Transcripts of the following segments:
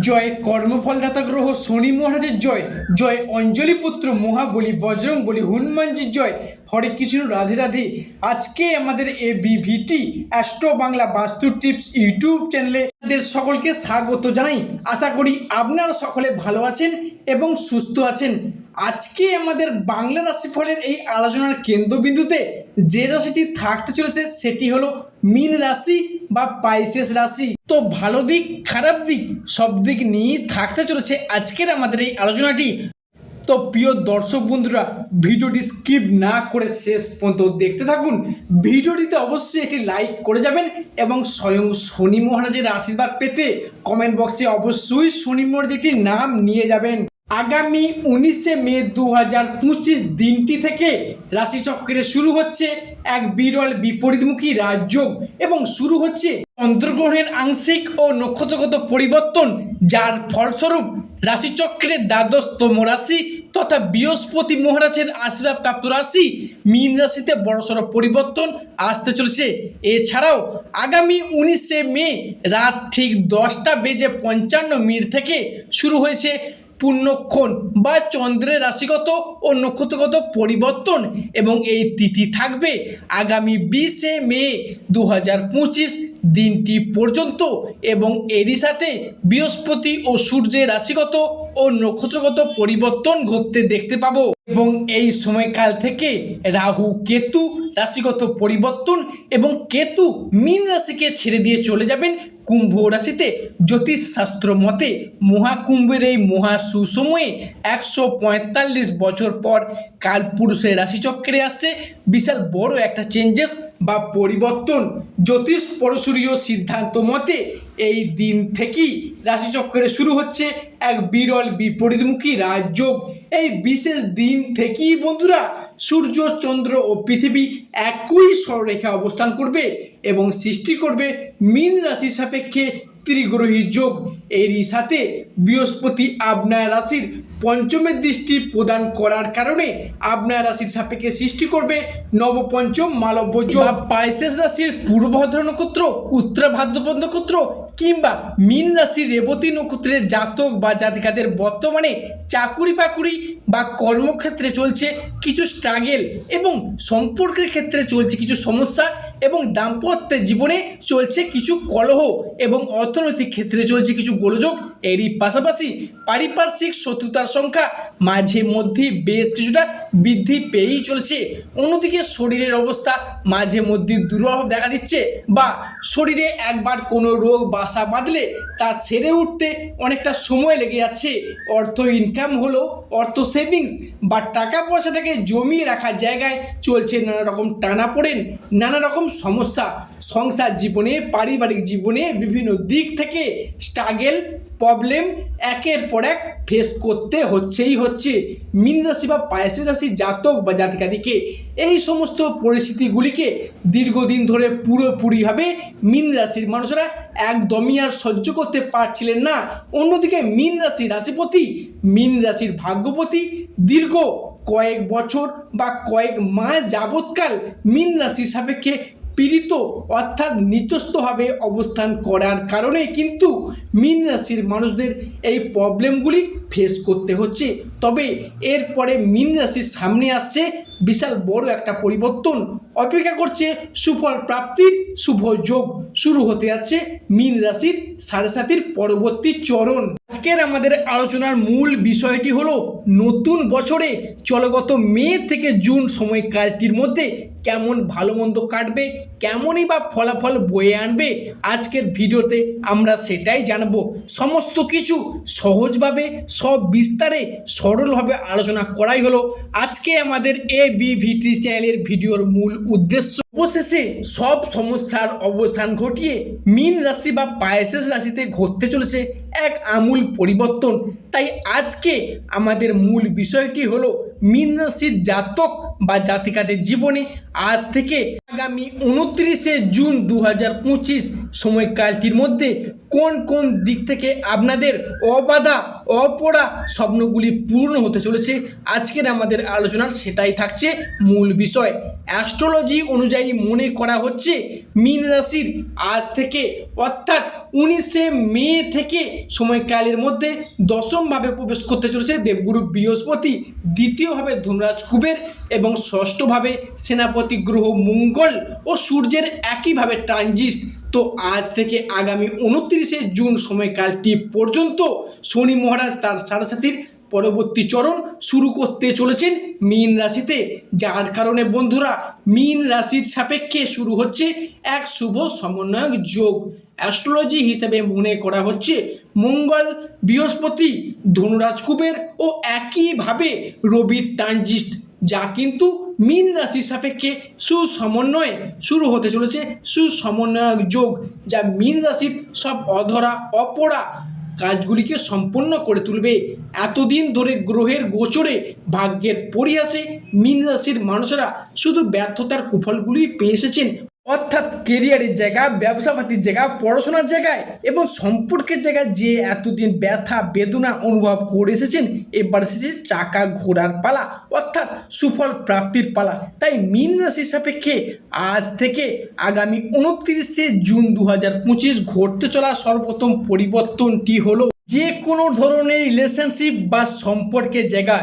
জয় কর্মফলদাতা গ্রহ শনি মহারাজের জয় জয় অঞ্জলি পুত্র মহাবলী বজরং বলি হনুমানজির জয়। হরে কৃষ্ণ, রাধে রাধে। আজকে আমাদের এ বিভিটি অ্যাস্ট্রো বাংলা বাস্তু টিপস ইউটিউব চ্যানেলে আপনাদের সকলকে স্বাগত জানাই। আশা করি আপনারা সকলে ভালো আছেন এবং সুস্থ আছেন। আজকে আমাদের বাংলা রাশিফলের এই আলোচনার কেন্দ্রবিন্দুতে যে রাশিটি থাকতে চলেছে সেটি হলো মীন রাশি বা পাইসেস রাশি। তো ভালো দিক, খারাপ দিক সব দিক নিয়েই থাকতে চলেছে আজকের আমাদের এই আলোচনাটি। তো প্রিয় দর্শক বন্ধুরা, ভিডিওটি স্কিপ না করে শেষ পর্যন্ত দেখতে থাকুন। ভিডিওটিতে অবশ্যই একটি লাইক করে যাবেন এবং স্বয়ং শনি মহারাজের আশীর্বাদ পেতে কমেন্ট বক্সে অবশ্যই শনি মহারাজের একটি নাম নিয়ে যাবেন। আগামী উনিশে মে দু হাজার পঁচিশ দিনটি থেকে রাশিচক্রে শুরু হচ্ছে এক বিরল বিপরীতমুখী রাজযোগ এবং শুরু হচ্ছে চন্দ্রগ্রহণের আংশিক ও নক্ষত্রগত পরিবর্তন, যার ফলস্বরূপ রাশিচক্রের দ্বাদশতম রাশি তথা বৃহস্পতি মহারাজের আশীর্বাদ প্রাপ্ত রাশি মীন রাশিতে বড়সড় পরিবর্তন আসতে চলেছে। এছাড়াও আগামী উনিশে মে রাত ঠিক দশটা বেজে পঞ্চান্ন মিনিট থেকে শুরু হয়েছে পুণ্যক্ষণ বা চন্দ্রের রাশিগত ও নক্ষত্রগত পরিবর্তন এবং এই তিথি থাকবে আগামী বিশে মে দু হাজার পঁচিশ দিনটি পর্যন্ত এবং এরই সাথে বৃহস্পতি ও সূর্যের রাশিগত ও নক্ষত্রগত পরিবর্তন ঘটতে দেখতে পাবো। এবং এই সময়কাল থেকে রাহু, কেতু রাশিগত পরিবর্তন এবং কেতু মীন রাশিকে ছেড়ে দিয়ে চলে যাবেন কুম্ভ রাশিতে। জ্যোতিষশাস্ত্র মতে মহাকুম্ভের এই মহা সুসময়ে একশো পঁয়তাল্লিশ বছর পর কালপুরুষের রাশিচক্রে আসছে বিশাল বড় একটা চেঞ্জেস বা পরিবর্তন। জ্যোতিষ পরশুরীয় সিদ্ধান্ত মতে এই দিন থেকেই রাশিচক্রে শুরু হচ্ছে এক বিরল বিপরীতমুখী রাজযোগ। এই বিশেষ দিন থেকেই বন্ধুরা, সূর্য, চন্দ্র ও পৃথিবী একই স্বররেখে অবস্থান করবে এবং সৃষ্টি করবে মীন রাশির সাপেক্ষে ত্রিগ্রহী যোগ। এরই সাথে বৃহস্পতি আপনার রাশির পঞ্চমের দৃষ্টি প্রদান করার কারণে আপনার রাশির সাপেক্ষে সৃষ্টি করবে নবপঞ্চম মালব্য পাইসেস রাশির পূর্বভদ্র নক্ষত্র উত্তরা ভাদ্রপদ নক্ষত্র কিংবা মীন রাশির রেবতী নক্ষত্রের জাতক বা জাতিকাদের বর্তমানে চাকুরি বাকুরি বা কর্মক্ষেত্রে চলছে কিছু স্ট্রাগেল এবং সম্পর্কের ক্ষেত্রে চলছে কিছু সমস্যা এবং দাম্পত্যের জীবনে চলছে কিছু কলহ এবং অর্থনৈতিক ক্ষেত্রে চলছে কিছু গোলযোগ। এরই পাশাপাশি পারিপার্শ্বিক শত্রুতার সংখ্যা মাঝে মধ্যেই বেশ কিছুটা বৃদ্ধি পেয়েই চলেছে। অন্যদিকে শরীরের অবস্থা মাঝে মধ্যে দুর্বল দেখা দিচ্ছে বা শরীরে একবার কোনো রোগ বাসা বাঁধলে তা সেরে উঠতে অনেকটা সময় লেগে যাচ্ছে। অর্থ ইনকাম হলো অর্থ সেভিংস বা টাকা পয়সাটাকে জমিয়ে রাখার জায়গায় চলছে নানা রকম টানা পড়েন নানা রকম সমস্যা। সংসার জীবনে, পারিবারিক জীবনে বিভিন্ন দিক থেকে স্ট্রাগেল প্রবলেম একের পর এক ফেস করতে হচ্ছেই হচ্ছে। মীন রাশি বা পায়েসে রাশি, জাতক বা জাতিকাদিকে এই সমস্ত পরিস্থিতিগুলিকে দীর্ঘদিন ধরে পুরোপুরিভাবে মীন রাশির মানুষরা একদমই আর সহ্য করতে পারছিলেন না। অন্যদিকে মীন রাশির রাশিপতি, মীন রাশির ভাগ্যপতি দীর্ঘ কয়েক বছর বা কয়েক মাস যাবৎকাল মীন রাশির সাপেক্ষে পীড়িত অর্থাৎ নিচস্থভাবে অবস্থান করার কারণে কিন্তু মীন রাশির মানুষদের এই প্রবলেমগুলি ফেস করতে হচ্ছে। তবে এরপরে মীন রাশির সামনে আসছে বিশাল বড় একটা পরিবর্তন অপেক্ষা করছে সুফল প্রাপ্তির শুভ যোগ শুরু হতে যাচ্ছে মীন রাশির সাড়ে সাতির পরবর্তী চরণ। আজকের আমাদের আলোচনার মূল বিষয়টি হলো নতুন বছরে চলগত মে থেকে জুন সময়কালটির মধ্যে কেমন ভালো মন্দ কাটবে, কেমনই বা ফলাফল বয়ে আনবে, আজকের ভিডিওতে আমরা সেটাই জানব। সমস্ত কিছু সহজভাবে, সব বিস্তারে সরলভাবে আলোচনা করাই হলো আজকে আমাদের এ বিভিটি চ্যানেলের ভিডিওর মূল উদ্দেশ্য, অবশেষে সব সমস্যার অবসান ঘটিয়ে মিন রাশি বা পায়েসেস রাশিতে ঘটতে চলেছে এক আমূল পরিবর্তন। তাই আজকে আমাদের মূল বিষয়টি হলো মিন রাশির জাতক বা জাতিকাদের জীবনে আজ থেকে আগামী উনত্রিশে জুন দু হাজার পঁচিশ সময়কালটির মধ্যে কোন কোন দিক থেকে আপনাদের অবাধা অপড়া স্বপ্নগুলি পূর্ণ হতে চলেছে, আজকের আমাদের আলোচনার সেটাই থাকছে মূল বিষয়। অ্যাস্ট্রোলজি অনুযায়ী মনে করা হচ্ছে মীন রাশির আজ থেকে, অর্থাৎ উনিশে মে থেকে সময়কালের মধ্যে দশমভাবে প্রবেশ করতে চলেছে দেবগুরু বৃহস্পতি, দ্বিতীয়ভাবে ধনুরাজ কুবের এবং ষষ্ঠভাবে সেনাপতি গ্রহ মঙ্গল ও সূর্যের একইভাবে ট্রানজিস্ট তো আজ থেকে আগামী উনত্রিশে জুন সময়কালটি পর্যন্ত শনি মহারাজ তার সারাসাথীর পরবর্তী চরণ শুরু করতে চলেছেন মীন রাশিতে। যার কারণে বন্ধুরা, মীন রাশির সাপেক্ষে শুরু হচ্ছে এক শুভ সমন্বয়ক যোগ। অ্যাস্ট্রোলজি হিসেবে মনে করা হচ্ছে মঙ্গল, বৃহস্পতি, ধনুরাজ কুবের ও একইভাবে রবির ট্রানজিস্ট যা কিন্তু মীন রাশির সাপেক্ষে সুসমন্বয়ে শুরু হতে চলেছে, সুসমন্বয়ক যোগ, যা মিন রাশির সব অধরা, অপরা কাজগুলিকে সম্পন্ন করে তুলবে। এতদিন ধরে গ্রহের গোচরে ভাগ্যের পরিহাসে মীন রাশির মানুষেরা শুধু ব্যর্থতার কুফলগুলি পেয়ে এসেছেন। অর্থাৎ কেরিয়ারের জায়গা ব্যবসাপাতির জায়গা, পড়াশোনার জায়গায় এবং সম্পর্কের জায়গায় যে এতদিন ব্যথা, বেদনা অনুভব করে এসেছেন, এবার এসেছে চাকা ঘোরার পালা, অর্থাৎ সুফল প্রাপ্তির পালা। তাই মীন রাশির সাপেক্ষে আজ থেকে আগামী উনত্রিশে জুন দু হাজার পঁচিশ ঘটতে চলা সর্বপ্রথম পরিবর্তনটি হলো যে কোনো ধরনের রিলেশনশিপ বা সম্পর্কের জায়গা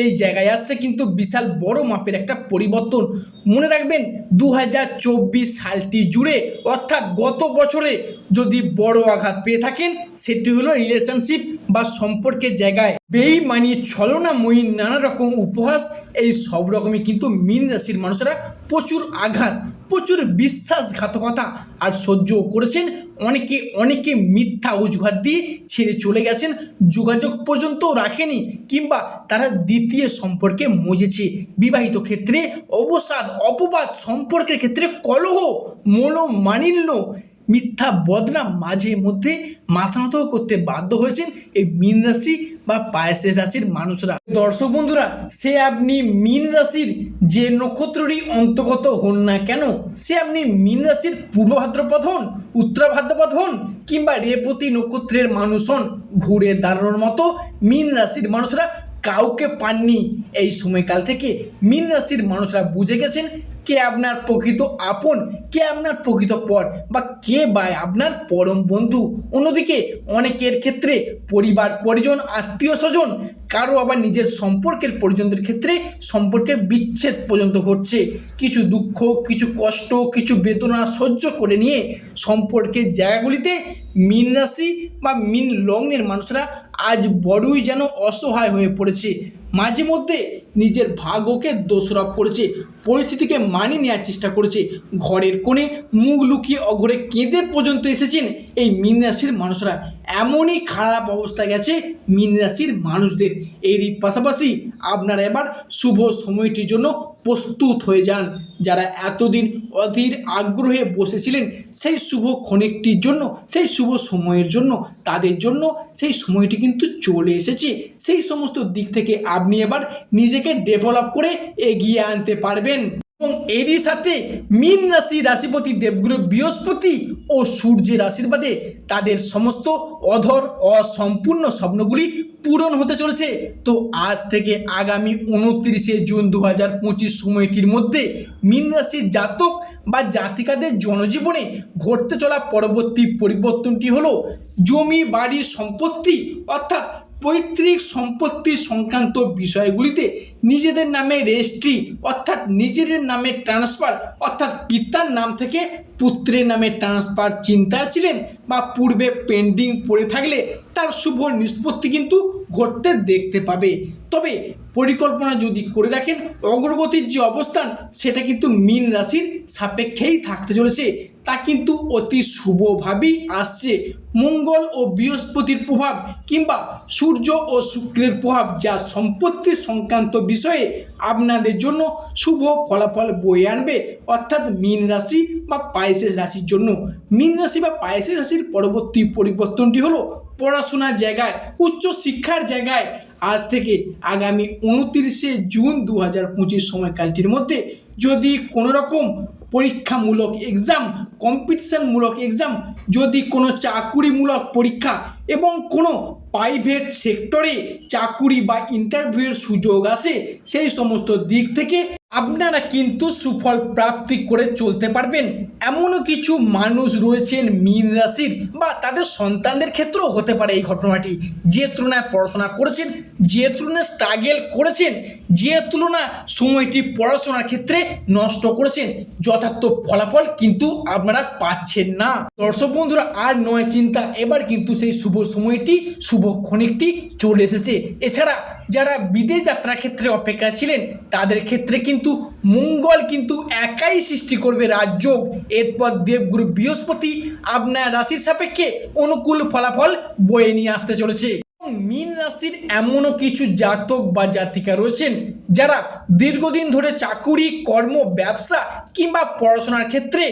এই জায়গায় আসছে কিন্তু বিশাল বড় মাপের একটা পরিবর্তন। মনে রাখবেন দু হাজার চব্বিশ সালটি জুড়ে, অর্থাৎ গত বছরে যদি বড় আঘাত পেয়ে থাকেন, সেটি হলো রিলেশনশিপ বা সম্পর্কের জায়গায়। বেই বেইমানি, ছলনাময়ী নানা রকম উপহাস, এই সব রকমই কিন্তু মীন রাশির মানুষেরা প্রচুর আঘাত, প্রচুর বিশ্বাসঘাতকতা আর সহ্য করেছেন। অনেকে অনেকে মিথ্যা অজুহাত দিয়ে ছেড়ে চলে গেছেন, যোগাযোগ পর্যন্ত রাখেনি কিংবা তারা দ্বিতীয় সম্পর্কে মজেছে। বিবাহিত ক্ষেত্রে অবসাদ, অপবাদ সম্পর্কের ক্ষেত্রে কলহ মনোমানিল্য মিথ্যা বদনাম মাঝে মধ্যে মাথা নত করতে বাধ্য হয়েছেন এই মীন রাশি বা পায়েসের রাশির মানুষরা। দর্শক বন্ধুরা, সে আপনি মীন রাশির যে নক্ষত্রটি অন্তর্গত হন না কেন, সে আপনি মীন রাশির পূর্ব ভাদ্রপদ হন, উত্তর ভাদ্রপদ হন, কিংবা রেপতি নক্ষত্রের মানুষ হন, ঘুরে দাঁড়ানোর মতো মীন রাশির মানুষরা কাউকে পাননি। এই সময়কাল থেকে মীন রাশির মানুষরা বুঝে গেছেন কে আপনার প্রকৃত আপন, কে আপনার প্রকৃত পর, বা কে বা আপনার পরম বন্ধু? অন্যদিকে অনেকের ক্ষেত্রে পরিবার, পরিজন, আত্মীয় স্বজন, কারও আবার নিজের সম্পর্কের পরিজনদের ক্ষেত্রে সম্পর্কের বিচ্ছেদ পর্যন্ত ঘটছে। কিছু দুঃখ, কিছু কষ্ট, কিছু বেদনা সহ্য করে নিয়ে সম্পর্কের জায়গাগুলিতে মীন রাশি বা মিন লগ্নের মানুষরা আজ বড়ই যেন অসহায় হয়ে পড়েছে। মাঝে মধ্যে নিজের ভাগ্যকে দোষারোপ করেছে, পরিস্থিতিকে মানিয়ে নেওয়ার চেষ্টা করেছে। ঘরের কোণে মুখ লুকিয়ে অঘরে কেঁদে পর্যন্ত এসেছেন এই মীন রাশির মানুষরা। এমনই খারাপ অবস্থা গেছে মীন রাশির মানুষদের। এরই পাশাপাশি আপনারা এবার শুভ সময়টির জন্য প্রস্তুত হয়ে যান। যারা এতদিন অধীর আগ্রহে বসেছিলেন, সেই শুভ ক্ষণিকটির জন্য, সেই শুভ সময়ের জন্য, তাদের জন্য সেই সময়টি কিন্তু চলে এসেছে। সেই সমস্ত দিক থেকে আপনি এবার নিজেকে ডেভেলপ করে এগিয়ে আনতে পারবেন। এবং এরই সাথে মীন রাশি রাশিপতি দেবগুরু বৃহস্পতি ও সূর্যের আশীর্বাদে তাদের সমস্ত অধর অসম্পূর্ণ স্বপ্নগুলি পূরণ হতে চলেছে। তো আজ থেকে আগামী উনত্রিশে জুন দু হাজার পঁচিশ সময়টির মধ্যে মীন রাশির জাতক বা জাতিকাদের জনজীবনে ঘটতে চলা পরবর্তী পরিবর্তনটি হলো জমি বাড়ির সম্পত্তি অর্থাৎ পৈতৃক সম্পত্তি সংক্রান্ত বিষয়গুলিতে নিজেদের নামে রেজিস্ট্রি অর্থাৎ নিজেদের নামে ট্রান্সফার অর্থাৎ পিতার নাম থেকে পুত্রের নামে ট্রান্সফার চিন্তা ছিলেন বা পূর্বে পেন্ডিং পড়ে থাকলে তার শুভ নিষ্পত্তি কিন্তু ঘটতে দেখতে পাবে। তবে পরিকল্পনা যদি করে রাখেন, অগ্রগতির যে অবস্থান, সেটা কিন্তু মীন রাশির সাপেক্ষেই থাকতে চলেছে। তা কিন্তু অতি শুভভাবেই আসছে। মঙ্গল ও বৃহস্পতির প্রভাব কিংবা সূর্য ও শুক্রের প্রভাব যা সম্পত্তি সংক্রান্ত বিষয়ে আপনাদের জন্য শুভ ফলাফল বয়ে আনবে, অর্থাৎ মীন রাশি বা পায়েসের রাশির জন্য। মীন রাশি বা পায়েসের রাশির পরবর্তী পরিবর্তনটি হলো পড়াশোনার জায়গায়, উচ্চ শিক্ষার জায়গায়। আজ থেকে আগামী উনতিরিশে জুন দু হাজার পঁচিশ সময়কালটির মধ্যে যদি কোনো রকম পরীক্ষামূলক এক্সাম কম্পিটিশনমূলক এক্সাম যদি কোনো চাকুরিমূলক পরীক্ষা এবং কোনো প্রাইভেট সেক্টরে চাকুরি বা ইন্টারভিউয়ের সুযোগ আসে, সেই সমস্ত দিক থেকে আপনারা কিন্তু সুফল প্রাপ্তি করে চলতে পারবেন। এমনও কিছু মানুষ রয়েছেন মীন রাশির বা তাদের সন্তানদের ক্ষেত্রেও হতে পারে এই ঘটনাটি। যে তুলনায় পড়াশোনা করেছেন, যে তুলনায় স্ট্রাগেল করেছেন যে তুলনা সময়টি পড়াশোনার ক্ষেত্রে নষ্ট করেছেন, যথার্থ ফলাফল কিন্তু আপনারা পাচ্ছেন না। দর্শক বন্ধুরা, আর নয় চিন্তা, এবার কিন্তু সেই শুভ সময়টি, শুভ ক্ষণিকটি চলে এসেছে। এছাড়া যারা বিদেশ যাত্রার ক্ষেত্রে অপেক্ষা ছিলেন, তাদের ক্ষেত্রে কিন্তু মঙ্গল কিন্তু একাই সৃষ্টি করবে রাজযোগ। এরপর দেবগুরু বৃহস্পতি আপনার রাশির সাপেক্ষে অনুকূল ফলাফল বয়ে নিয়ে আসতে চলেছে। মীন রাশির এমনও কিছু জাতক বা জাতিকা রয়েছেন যারা দীর্ঘদিন ধরে চাকুরি, কর্ম, ব্যবসা কিংবা পড়াশোনার ক্ষেত্রে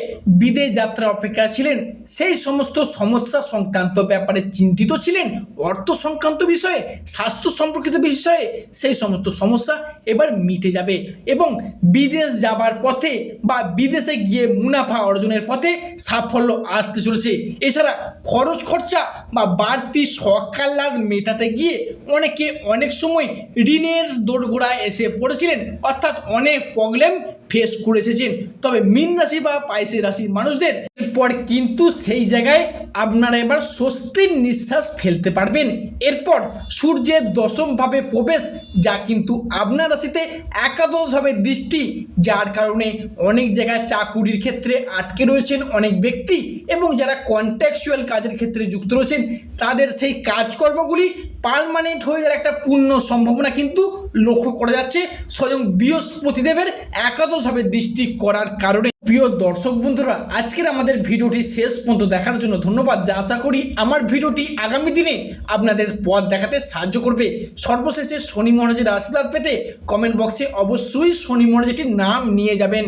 বিদেশ যাত্রা অপেক্ষা ছিলেন। সেই সমস্ত সমস্যা সংক্রান্ত ব্যাপারে চিন্তিত ছিলেন। অর্থ সংক্রান্ত বিষয়ে, স্বাস্থ্য সম্পর্কিত বিষয়ে সেই সমস্ত সমস্যা এবার মিটে যাবে এবং বিদেশ যাবার পথে বা বিদেশে গিয়ে মুনাফা অর্জনের পথে সাফল্য আসতে চলেছে। এছাড়া খরচ খরচা বা বাড়তি সকাল্লাদ মেটাতে গিয়ে অনেকে অনেক সময় ঋণের দোরগোড়ায় এসে পড়েছিলেন। অর্থাৎ অনেক প্রবলেম ফেস করে এসেছেন তবে মীন রাশি বা পাইসি রাশির মানুষদের এরপর কিন্তু সেই জায়গায় আপনারা এবার স্বস্তির নিঃশ্বাস ফেলতে পারবেন। এরপর সূর্যের দশমভাবে প্রবেশ, যা কিন্তু আপনার রাশিতে একাদশভাবে দৃষ্টি, যার কারণে অনেক জায়গায় চাকুরির ক্ষেত্রে আটকে রয়েছেন অনেক ব্যক্তি এবং যারা কন্ট্যাকচুয়াল কাজের ক্ষেত্রে যুক্ত রয়েছেন, তাদের সেই কাজকর্মগুলি পারমানেন্ট হয়ে যাওয়ার একটা পূর্ণ সম্ভাবনা কিন্তু লক্ষ্য করা যাচ্ছে, স্বয়ং বৃহস্পতিদেবের একাদশভাবে দৃষ্টি করার কারণে। প্রিয় দর্শক বন্ধুরা, আজকের আমাদের ভিডিওটি শেষ পর্যন্ত দেখার জন্য ধন্যবাদ। যা আশা করি আমার ভিডিওটি আগামী দিনে আপনাদের পথ দেখাতে সাহায্য করবে। সর্বশেষে শনি মহারাজের আশীর্বাদ পেতে কমেন্ট বক্সে অবশ্যই শনি মহারাজটির নাম নিয়ে যাবেন।